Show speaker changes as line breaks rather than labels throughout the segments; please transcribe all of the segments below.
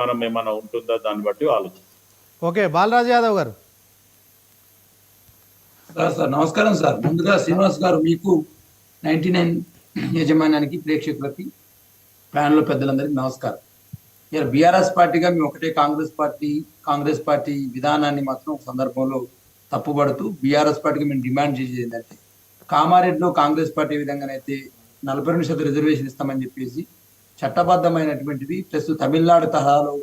మనం ఏమైనా ఉంటుందా? దాన్ని బట్టి ఆలోచిస్తాం.
ఓకే బాలరాజు యాదవ్ గారు.
సార్ సార్ నమస్కారం సార్. ముందుగా శ్రీనివాస్ గారు మీకు నైన్టీ నైన్ యజమానానికి ప్రేక్షకులకి ప్యానల్ పెద్దలందరికీ నమస్కారం. ఇలా బీఆర్ఎస్ పార్టీగా మేము ఒకటే కాంగ్రెస్ పార్టీ కాంగ్రెస్ పార్టీ విధానాన్ని మాత్రం ఒక సందర్భంలో తప్పుపడుతూ బీఆర్ఎస్ పార్టీకి మేము డిమాండ్ చేసేది ఏంటంటే కామారెడ్డిలో కాంగ్రెస్ పార్టీ విధంగానైతే నలభై రెండు శాతం రిజర్వేషన్ ఇస్తామని చెప్పేసి చట్టబద్ధమైనటువంటిది. ప్లస్ తమిళనాడు తరహాలో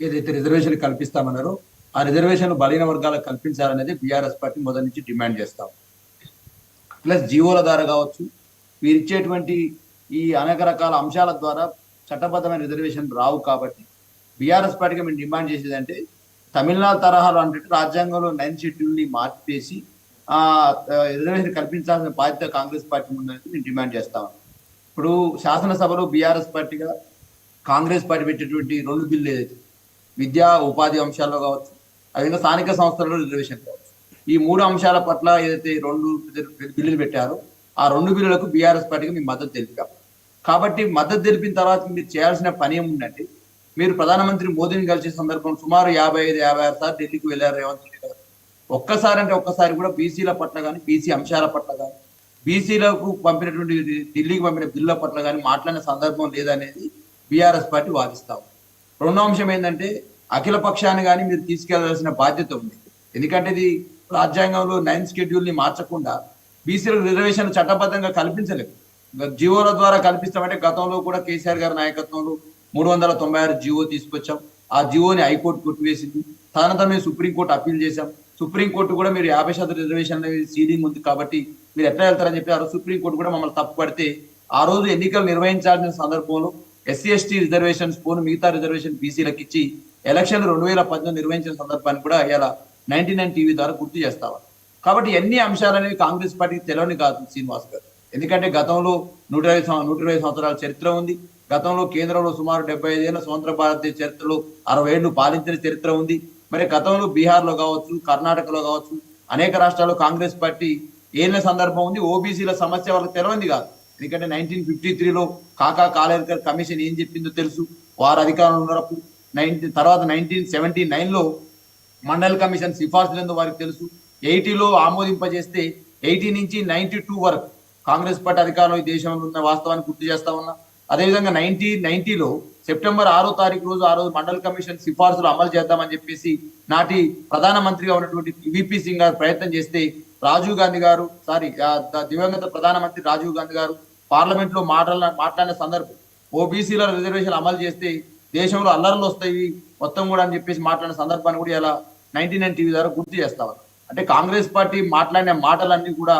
ఏదైతే రిజర్వేషన్ కల్పిస్తామన్నారో ఆ రిజర్వేషన్ బలహీన వర్గాలకు కల్పించాలనేది బీఆర్ఎస్ పార్టీ మొదటి నుంచి డిమాండ్ చేస్తాం ప్లస్ జీవోల ద్వారా కావచ్చు మీరు ఇచ్చేటువంటి ఈ అనేక రకాల అంశాల ద్వారా చట్టబద్ధమైన రిజర్వేషన్ రావు కాబట్టి బీఆర్ఎస్ పార్టీకి మేము డిమాండ్ చేసేది అంటే తమిళనాడు తరహాలో అంటే రాజ్యాంగంలో నైన్ షెడ్యూల్ని మార్చేసి రిజర్వేషన్ కల్పించాల్సిన బాధ్యత కాంగ్రెస్ పార్టీ ఉందని మేము డిమాండ్ చేస్తాం ఇప్పుడు శాసనసభలో బీఆర్ఎస్ పార్టీగా కాంగ్రెస్ పార్టీ పెట్టేటువంటి రెండు బిల్లు ఏదైతే విద్యా ఉపాధి అంశాల్లో కావచ్చు అదేవిధంగా స్థానిక సంస్థలలో రిజర్వేషన్ కావచ్చు ఈ మూడు అంశాల పట్ల ఏదైతే రెండు బిల్లులు పెట్టారో ఆ రెండు బిల్లులకు బీఆర్ఎస్ పార్టీకి మీ మద్దతు తెలిపాం. కాబట్టి మద్దతు తెలిపిన తర్వాత మీరు చేయాల్సిన పని ఏముందంటే మీరు ప్రధానమంత్రి మోదీని కలిసే సందర్భం సుమారు యాభై ఐదు యాభై ఆరు సార్లు ఢిల్లీకి వెళ్ళారు రేవంత్ రెడ్డి గారు. ఒక్కసారి అంటే ఒక్కసారి కూడా బీసీల పట్ల కానీ బీసీ అంశాల పట్ల కానీ బీసీలకు పంపినటువంటి ఢిల్లీకి పంపిన బిల్ల పట్ల కానీ మాట్లాడిన సందర్భం లేదనేది బీఆర్ఎస్ పార్టీ వాదిస్తాం రెండో అంశం ఏంటంటే అఖిల పక్షాన్ని కానీ మీరు తీసుకెళ్ళాల్సిన బాధ్యత ఉంది. ఎందుకంటే ఇది రాజ్యాంగంలో నైన్ షెడ్యూల్ని మార్చకుండా బీసీలకు రిజర్వేషన్ చట్టబద్ధంగా కల్పించలేదు. జియోల ద్వారా కల్పిస్తామంటే గతంలో కూడా కేసీఆర్ గారి నాయకత్వంలో మూడు వందల తొంభై ఆరు జీవో తీసుకొచ్చాం. ఆ జియోని హైకోర్టు కొట్టివేసింది. తదనంతరం మేము సుప్రీంకోర్టు అప్పీల్ చేశాం. సుప్రీంకోర్టు కూడా మీరు యాభై శాతం రిజర్వేషన్ సీలింగ్ ఉంది కాబట్టి మీరు ఎట్లా వెళ్తారని చెప్పి ఆ రోజు సుప్రీంకోర్టు కూడా మమ్మల్ని తప్పుపడితే ఆ రోజు ఎన్నికలు నిర్వహించాల్సిన సందర్భంలో ఎస్సీ ఎస్టీ రిజర్వేషన్స్ పోను మిగతా రిజర్వేషన్ బీసీలకు ఇచ్చి ఎలక్షన్ రెండు వేల పద్దెనిమిది నిర్వహించిన సందర్భాన్ని కూడా ఇలా నైన్టీ నైన్ టీవీ ద్వారా గుర్తు చేస్తావా? కాబట్టి ఎన్ని అంశాలు అనేవి కాంగ్రెస్ పార్టీకి తెలియని కాదు శ్రీనివాస్ గారు. ఎందుకంటే గతంలో నూట ఇరవై నూట ఇరవై సంవత్సరాల చరిత్ర ఉంది. గతంలో కేంద్రంలో సుమారు డెబ్బై ఐదేళ్ళ స్వతంత్ర భారతీయ చరిత్రలో అరవై ఏళ్ళు పాలించిన చరిత్ర ఉంది. మరి గతంలో బీహార్లో కావచ్చు కర్ణాటకలో కావచ్చు అనేక రాష్ట్రాల్లో కాంగ్రెస్ పార్టీ ఏళ్ళ సందర్భం ఉంది ఓబీసీల సమస్య వాళ్ళకి తెలియంది కాదు. ఎందుకంటే నైన్టీన్ ఫిఫ్టీ త్రీలో కాకా కాలేకర్ కమిషన్ ఏం చెప్పిందో తెలుసు. వారు అధికారంలో ఉన్నప్పుడు నైన్టీన్ తర్వాత నైన్టీన్ సెవెంటీ నైన్లో మండల్ కమిషన్ సిఫార్సులందు వారికి తెలుసు. ఎయిటీలో ఆమోదింపజేస్తే ఎయిటీ నుంచి నైన్టీ టూ వరకు కాంగ్రెస్ పార్టీ అధికారంలో ఈ దేశంలో ఉన్న వాస్తవాన్ని గుర్తు చేస్తా ఉన్నా. అదేవిధంగా నైన్టీ నైన్టీలో సెప్టెంబర్ ఆరో తారీఖు రోజు ఆ రోజు మండల్ కమిషన్ సిఫార్సులు అమలు చేద్దామని చెప్పేసి నాటి ప్రధానమంత్రిగా ఉన్నటువంటి విపి సింగ్ గారు ప్రయత్నం చేస్తే రాజీవ్ గాంధీ గారు సారీ దివంగత ప్రధానమంత్రి రాజీవ్ గాంధీ గారు పార్లమెంట్లో మాటల మాట్లాడిన సందర్భం. ఓబీసీల రిజర్వేషన్ అమలు చేస్తే దేశంలో అల్లర్లు వస్తాయి మొత్తం కూడా అని చెప్పేసి మాట్లాడిన సందర్భాన్ని కూడా ఇలా నైన్టీ నైన్ టీవీ ద్వారా గుర్తు చేస్తారు అంటే కాంగ్రెస్ పార్టీ మాట్లాడిన మాటలన్నీ కూడా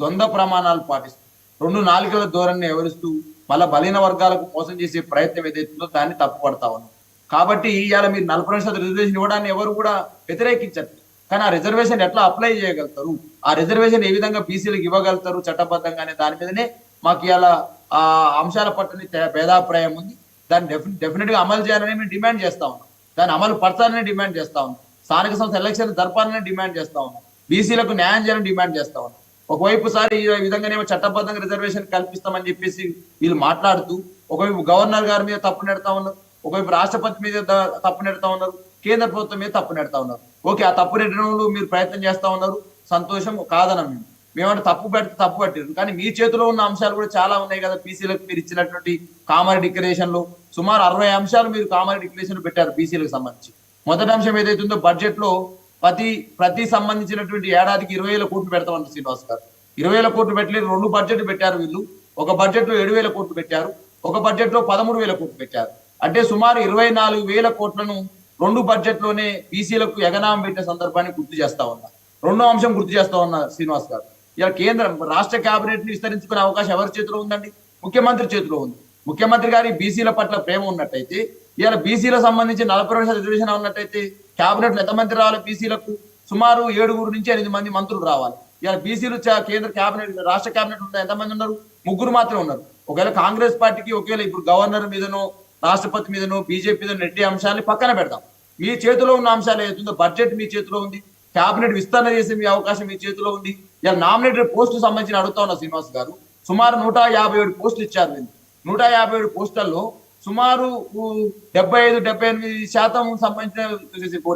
ద్వంద్వ ప్రమాణాలు పాటిస్తూ రెండు నాలుగల ధోరణిని వివరిస్తూ మళ్ళా బలీన వర్గాలకు మోసం చేసే ప్రయత్నం ఏదైతుందో దాన్ని తప్పుపడతా ఉన్నాం. కాబట్టి ఇవాళ మీరు నలభై శాతం రిజర్వేషన్ ఇవ్వడాన్ని ఎవరు కూడా వ్యతిరేకించట్లేదు. కానీ ఆ రిజర్వేషన్ ఎట్లా అప్లై చేయగలుగుతారు? ఆ రిజర్వేషన్ ఏ విధంగా బీసీలకు ఇవ్వగలుగుతారు? చట్టబద్ధంగా అనే దాని మీదనే మాకు ఇలా ఆ అంశాల పట్ల భేదాభిప్రాయం ఉంది. దాన్ని డెఫినెట్గా అమలు చేయాలని మేము డిమాండ్ చేస్తా ఉన్నాం. దాన్ని అమలు పరచాలని డిమాండ్ చేస్తా ఉన్నాం. స్థానిక సంస్థ ఎలక్షన్ జరపాలని డిమాండ్ చేస్తా ఉన్నాం. బీసీలకు న్యాయం చేయాలని డిమాండ్ చేస్తా ఉన్నాం. ఒకవైపు సారి ఈ విధంగానేమో చట్టబద్ధంగా రిజర్వేషన్ కల్పిస్తామని చెప్పేసి వీళ్ళు మాట్లాడుతూ ఒకవైపు గవర్నర్ గారి మీద తప్పు నెడతా ఉన్నారు ఒకవైపు రాష్ట్రపతి మీద తప్పు నెడతా ఉన్నారు. కేంద్ర ప్రభుత్వం మీద తప్పు నెడతా ఉన్నారు. ఓకే ఆ తప్పు నెట్టడంలో మీరు ప్రయత్నం చేస్తా ఉన్నారు. సంతోషం కాదనం మేము. మేమంటే తప్పు పెడితే తప్పు పట్టారు కానీ మీ చేతిలో ఉన్న అంశాలు కూడా చాలా ఉన్నాయి కదా. బీసీలకు మీరు ఇచ్చినటువంటి కామన్ డిక్లరేషన్లో సుమారు అరవై అంశాలు మీరు కామన్ డిక్లరేషన్ పెట్టారు బీసీలకు సంబంధించి. మొదటి అంశం ఏదైతే ఉందో బడ్జెట్లో ప్రతి ప్రతి సంబంధించినటువంటి ఏడాదికి ఇరవై వేల కోట్లు పెడతామన్నారు శ్రీనివాస్ గారు. ఇరవై వేల కోట్లు పెట్టలేదు రెండు బడ్జెట్ పెట్టారు వీళ్ళు. ఒక బడ్జెట్లో ఏడు వేల కోట్లు పెట్టారు. ఒక బడ్జెట్లో పదమూడు వేల కోట్లు పెట్టారు. అంటే సుమారు ఇరవై నాలుగు వేల కోట్లను రెండు బడ్జెట్లోనే బీసీలకు ఎగనామం పెట్టిన సందర్భాన్ని గుర్తు చేస్తా ఉన్నా. రెండో అంశం గుర్తు చేస్తా ఉన్నా శ్రీనివాస్ గారు. ఇలా కేంద్రం రాష్ట్ర కేబినెట్ని విస్తరించుకునే అవకాశం ఎవరి చేతిలో ఉందండి? ముఖ్యమంత్రి చేతిలో ఉంది. ముఖ్యమంత్రి గారి బీసీల పట్ల ప్రేమ ఉన్నట్టయితే ఇవాళ బీసీల సంబంధించి నలభై రెండు శాతం రిజర్వేషన్ ఉన్నట్టయితే కేబినెట్లో ఎంతమంది రావాలి బీసీలకు? సుమారు ఏడుగురు నుంచి ఎనిమిది మంది మంత్రులు రావాలి. ఇవాళ బీసీలు కేంద్ర కేబినెట్ రాష్ట్ర కేబినెట్ ఉంటే ఎంతమంది ఉన్నారు? ముగ్గురు మాత్రమే ఉన్నారు. ఒకవేళ కాంగ్రెస్ పార్టీకి ఒకవేళ ఇప్పుడు గవర్నర్ మీదనో రాష్ట్రపతి మీదనో బీజేపీ మీద నెట్టే అంశాన్ని పక్కన పెడతాం మీ చేతిలో ఉన్న అంశాలు ఏదైతుందో బడ్జెట్ మీ చేతిలో ఉంది కేబినెట్ విస్తరణ చేసే మీ అవకాశం మీ చేతిలో ఉంది. ఇలా నామినేటెడ్ పోస్టు సంబంధించిన అడుగుతా ఉన్నా శ్రీనివాస్ గారు. సుమారు నూట యాభై ఏడు పోస్టులు ఇచ్చారు మీరు నూట యాభై ఏడు పోస్టుల్లో సుమారు డెబ్బై ఐదు డెబ్బై ఎనిమిది శాతం సంబంధించిన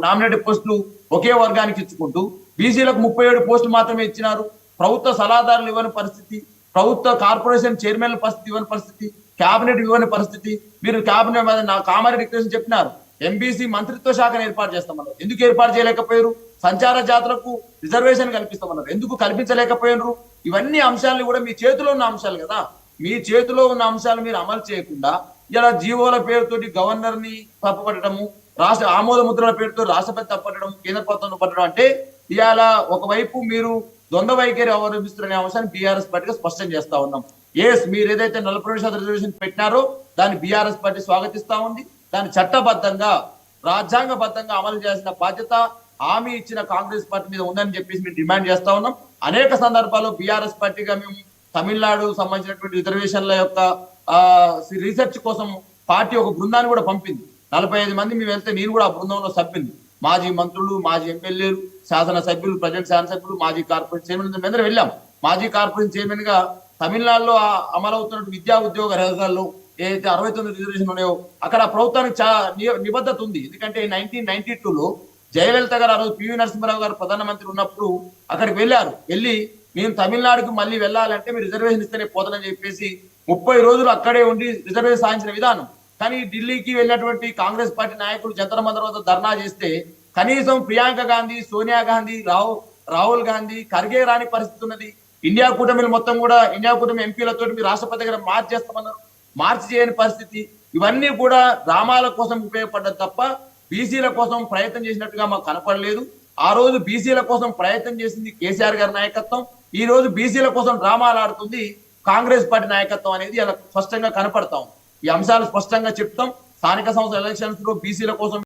నామినేటెడ్ పోస్టులు ఒకే వర్గానికి ఇచ్చుకుంటూ బీసీలకు ముప్పై ఏడు పోస్టులు మాత్రమే ఇచ్చినారు. ప్రభుత్వ సలహాదారులు ఇవ్వని పరిస్థితి ప్రభుత్వ కార్పొరేషన్ చైర్మన్ల పరిస్థితి ఇవ్వని పరిస్థితి కేబినెట్ ఇవ్వని పరిస్థితి. మీరు కేబినెట్ నా కామారెడ్డి డిక్లరేషన్ చెప్పినారు. ఎంబీసీ మంత్రిత్వ శాఖను ఏర్పాటు చేస్తామన్నారు. ఎందుకు ఏర్పాటు చేయలేకపోయారు? సంచార జాతరకు రిజర్వేషన్ కల్పిస్తామన్నారు. ఎందుకు కల్పించలేకపోయినారు? ఇవన్నీ అంశాలను కూడా మీ చేతిలో ఉన్న అంశాలు కదా. మీ చేతిలో ఉన్న అంశాలు మీరు అమలు చేయకుండా ఇలా జీవోల పేరుతోటి గవర్నర్ని తప్పుపట్టడము రాష్ట్ర ఆమోద ముద్రల పేరుతో రాష్ట్రపతి తప్పట్టడం కేంద్ర ప్రభుత్వం పట్టడం అంటే ఇవాళ ఒకవైపు మీరు ద్వంద్వ వైఖరి అవలంబిస్తున్న అంశాన్ని బీఆర్ఎస్ పార్టీగా స్పష్టం చేస్తా ఉన్నాం. ఎస్ మీరు ఏదైతే నలభై రెండు శాతం రిజర్వేషన్ పెట్టినారో దాన్ని బీఆర్ఎస్ పార్టీ స్వాగతిస్తా ఉంది. దాన్ని చట్టబద్ధంగా రాజ్యాంగబద్ధంగా అమలు చేసిన బాధ్యత హామీ ఇచ్చిన కాంగ్రెస్ పార్టీ మీద ఉందని చెప్పేసి మేము డిమాండ్ చేస్తా ఉన్నాం. అనేక సందర్భాల్లో బీఆర్ఎస్ పార్టీగా మేము తమిళనాడు సంబంధించినటువంటి రిజర్వేషన్ల యొక్క రీసెర్చ్ కోసం పార్టీ ఒక బృందాన్ని కూడా పంపింది. నలభై ఐదు మంది మేము వెళ్తే నేను కూడా ఆ బృందంలో సభ్యుని మాజీ మంత్రులు మాజీ ఎమ్మెల్యేలు శాసన సభ్యులు ప్రజెంట్ శాసనసభ్యులు మాజీ కార్పొరేషన్ చైర్మన్ అందరూ వెళ్ళాం. మాజీ కార్పొరేషన్ చైర్మన్గా తమిళనాడులో ఆ అమలవుతున్న విద్యా ఉద్యోగ రంగాల్లో ఏదైతే అరవై తొమ్మిది రిజర్వేషన్ ఉన్నాయో అక్కడ ప్రభుత్వానికి చా ని- నిబద్ధత ఉంది. ఎందుకంటే నైన్టీన్ నైన్టీ టూలో జయలలిత గారు ఆ రోజు పివి నరసింహరావు గారు ప్రధానమంత్రి ఉన్నప్పుడు అక్కడికి వెళ్ళారు. వెళ్ళి మేము తమిళనాడుకు మళ్ళీ వెళ్ళాలంటే మీరు రిజర్వేషన్ ఇస్తేనే పోతానని చెప్పేసి ముప్పై రోజులు అక్కడే ఉండి రిజర్వేషన్ సాధించిన విధానం. కానీ ఢిల్లీకి వెళ్ళినటువంటి కాంగ్రెస్ పార్టీ నాయకులు జంతర్ మందర్ వద్ద ధర్నా చేస్తే కనీసం ప్రియాంక గాంధీ సోనియా గాంధీ రాహు రాహుల్ గాంధీ ఖర్గే రాని పరిస్థితి ఉన్నది. ఇండియా కూటమిలు మొత్తం కూడా ఇండియా కూటమి ఎంపీలతో మీరు రాష్ట్రపతి గారు మార్చి చేస్తామన్నారు మార్చి చేయని పరిస్థితి. ఇవన్నీ కూడా గ్రామాల కోసం ఉపయోగపడ్డది తప్ప బీసీల కోసం ప్రయత్నం చేసినట్టుగా మాకు కనపడలేదు. ఆ రోజు బీసీల కోసం ప్రయత్నం చేసింది కేసీఆర్ గారి నాయకత్వం. ఈ రోజు బీసీల కోసం డ్రామాలు ఆడుతుంది కాంగ్రెస్ పార్టీ నాయకత్వం అనేది అలా స్పష్టంగా కనపడతాం ఈ అంశాలు స్పష్టంగా చెప్తాం. స్థానిక సంస్థల ఎలక్షన్స్లో బీసీల కోసం